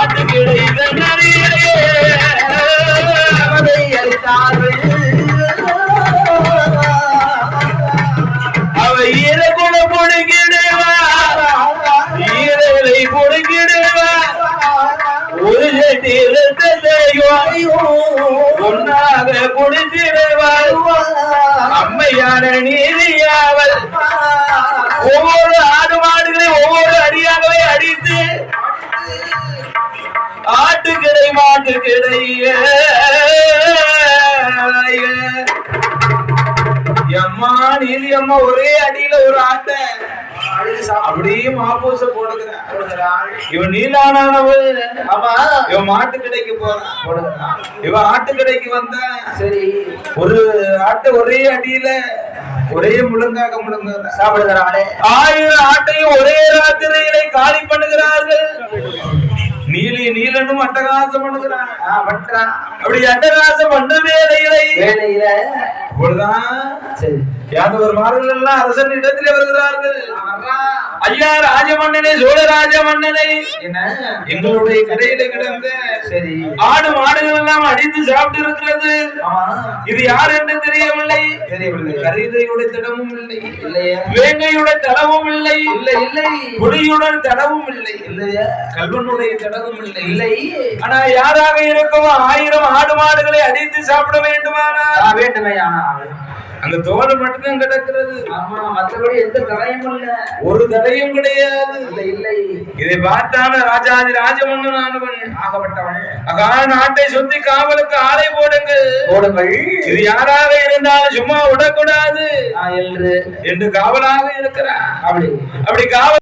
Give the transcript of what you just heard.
ஆட்டுக்கிடை தன்னறியே அவனை அளித்தார்கள் அவ ஈரகுண பொடுங்கிடுவா ஈரலை பொடுங்கிடுவா ஒரு செட்டி ஒன்னாக குடித்திடுவாள் அம்மையான நீதியாவல். ஒவ்வொரு ஆடு மாடுகளை ஒவ்வொரு அடியாகவே அடித்து மாட்டுக்கிடைய நீதி அம்மா ஒரே அடியில ஒரு ஆட்டை. அப்படியே மாப்போச போடுகிறான் இவன் நீலானவள். ஆமா இவன் மாட்டு கடைக்கு போறான். போடுகிறான். இவன் ஆட்டு கடைக்கு வந்தா சரி. ஒரு ஆட்டை ஒரே அடியில ஒரே முழுங்காக முழுங்க சாப்பிடுகிறாளே. ஆயிரம் ஆட்டையும் ஒரே ராத்திரியிலே காலி பண்ணுகிறார்கள் நீலி அட்டகாசம் பண்ணுகிறான். ஆ, அப்படி அட்டகாசம் பண்ண வேலையில வேலையில அப்பொழுதுதான் சரி. யாதவர்மார்கள் எல்லாம் அரசன் இடத்திலே வருகிறார்கள். ஐயா ராஜமன்னனே சோழ ராஜமன்னனை. என்ன? எங்களுடைய கடையில கிடந்த சரி. ஆடு மாடுகள் எல்லாம் அடித்து சாப்பிட்டு இருக்கிறது இது யார் என்று தெரியவில்லை. தெரியவில்லை. கரிதையுடைய திடமும் இல்லை. இல்லையா? வேங்கையுடைய தடவும் இல்லை. இல்லை இல்லை. குடியுடன் தடவும் இல்லை. இல்லையா? கல்வனுடைய தடவும் இல்லை. இல்லை. ஆனா யாராக இருக்கவோ ஆயிரம் ஆடு மாடுகளை அடித்து சாப்பிட வேண்டுமானா ஆ, அங்க தோல் மட்டும்தான் கிடக்கிறது. ஆமா மற்றபடி எந்த தடையும் இல்ல ஒரு தடையும் கிடையாது. இல்லை இதை பார்த்தான ராஜாதி ராஜமன்னன் ஆனவன் ஆகப்பட்டவன். அகா நாட்டை சுத்தி காவலுக்கு ஆலை போடுங்கள். போடுங்கள். இது யாராக இருந்தாலும் சும்மா விடக்கூடாது. ஆ, என்று. என்று காவலாக இருக்கிறார். அப்படி. அப்படி காவல்